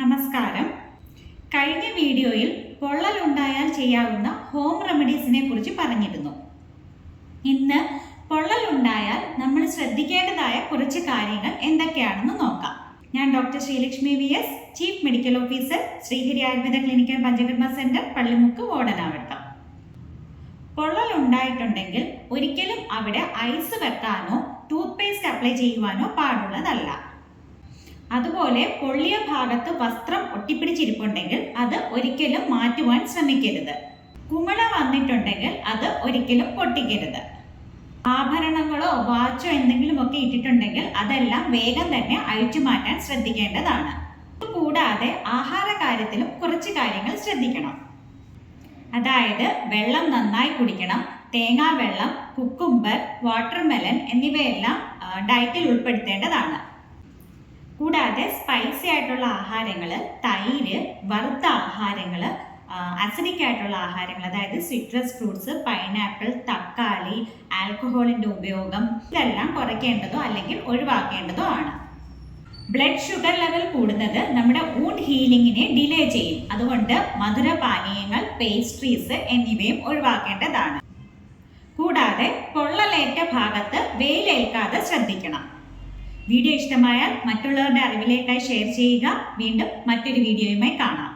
നമസ്കാരം. കഴിഞ്ഞ വീഡിയോയിൽ പൊള്ളലുണ്ടായാൽ ചെയ്യാവുന്ന ഹോം റെമഡീസിനെ കുറിച്ച് പറഞ്ഞിരുന്നു. ഇന്ന് പൊള്ളലുണ്ടായാൽ നമ്മൾ ശ്രദ്ധിക്കേണ്ടതായ കുറച്ച് കാര്യങ്ങൾ എന്തൊക്കെയാണെന്ന് നോക്കാം. ഞാൻ doctor Sreelakshmi V S chief medical officer Sreehari Ayurveda clinical Panchakarma centre Pallimukku Odanavattam പൊള്ളൽ ഉണ്ടായിട്ടുണ്ടെങ്കിൽ ഒരിക്കലും അവിടെ ഐസ് വെക്കാനോ ടൂത്ത് പേസ്റ്റ് അപ്ലൈ ചെയ്യുവാനോ പാടുള്ളതല്ല. അതുപോലെ പൊള്ളിയ ഭാഗത്ത് വസ്ത്രം ഒട്ടിപ്പിടിച്ചിരിപ്പുണ്ടെങ്കിൽ അത് ഒരിക്കലും മാറ്റുവാൻ ശ്രമിക്കരുത്. കുമിള വന്നിട്ടുണ്ടെങ്കിൽ അത് ഒരിക്കലും പൊട്ടിക്കരുത്. ആഭരണങ്ങളോ വാച്ചോ എന്തെങ്കിലുമൊക്കെ ഇട്ടിട്ടുണ്ടെങ്കിൽ അതെല്ലാം വേഗം തന്നെ അഴിച്ചു മാറ്റാൻ ശ്രദ്ധിക്കേണ്ടതാണ്. കൂടാതെ ആഹാര കാര്യത്തിലും കുറച്ച് കാര്യങ്ങൾ ശ്രദ്ധിക്കണം. അതായത് വെള്ളം നന്നായി കുടിക്കണം തേങ്ങാ വെള്ളം കുക്കുംബർ വാട്ടർമെലൻ എന്നിവയെല്ലാം ഡയറ്റിൽ ഉൾപ്പെടുത്തേണ്ടതാണ്. കൂടാതെ സ്പൈസി ആയിട്ടുള്ള ആഹാരങ്ങൾ തൈര് വറുത്ത ആഹാരങ്ങൾ അസിഡിക് ആയിട്ടുള്ള ആഹാരങ്ങൾ അതായത് സിട്രസ് ഫ്രൂട്ട്സ് പൈനാപ്പിൾ തക്കാളി ആൽക്കഹോളിന്റെ ഉപയോഗം ഇതെല്ലാം കുറയ്ക്കേണ്ടതോ അല്ലെങ്കിൽ ഒഴിവാക്കേണ്ടതോ ആണ്. ബ്ലഡ് ഷുഗർ ലെവൽ കൂടുന്നത് നമ്മുടെ ഊണ്ട് ഹീലിംഗിനെ ഡിലേ ചെയ്യും. അതുകൊണ്ട് മധുരപാനീയങ്ങൾ പേസ്ട്രീസ് എന്നിവയും ഒഴിവാക്കേണ്ടതാണ്. കൂടാതെ പൊള്ളലേറ്റ ഭാഗത്ത് വെയിലേൽക്കാതെ ശ്രദ്ധിക്കണം. വീഡിയോ ഇഷ്ടമായാൽ മറ്റുള്ളവരുടെ അറിവിലേക്കായി ഷെയർ ചെയ്യുക. വീണ്ടും മറ്റൊരു വീഡിയോയുമായി കാണാം.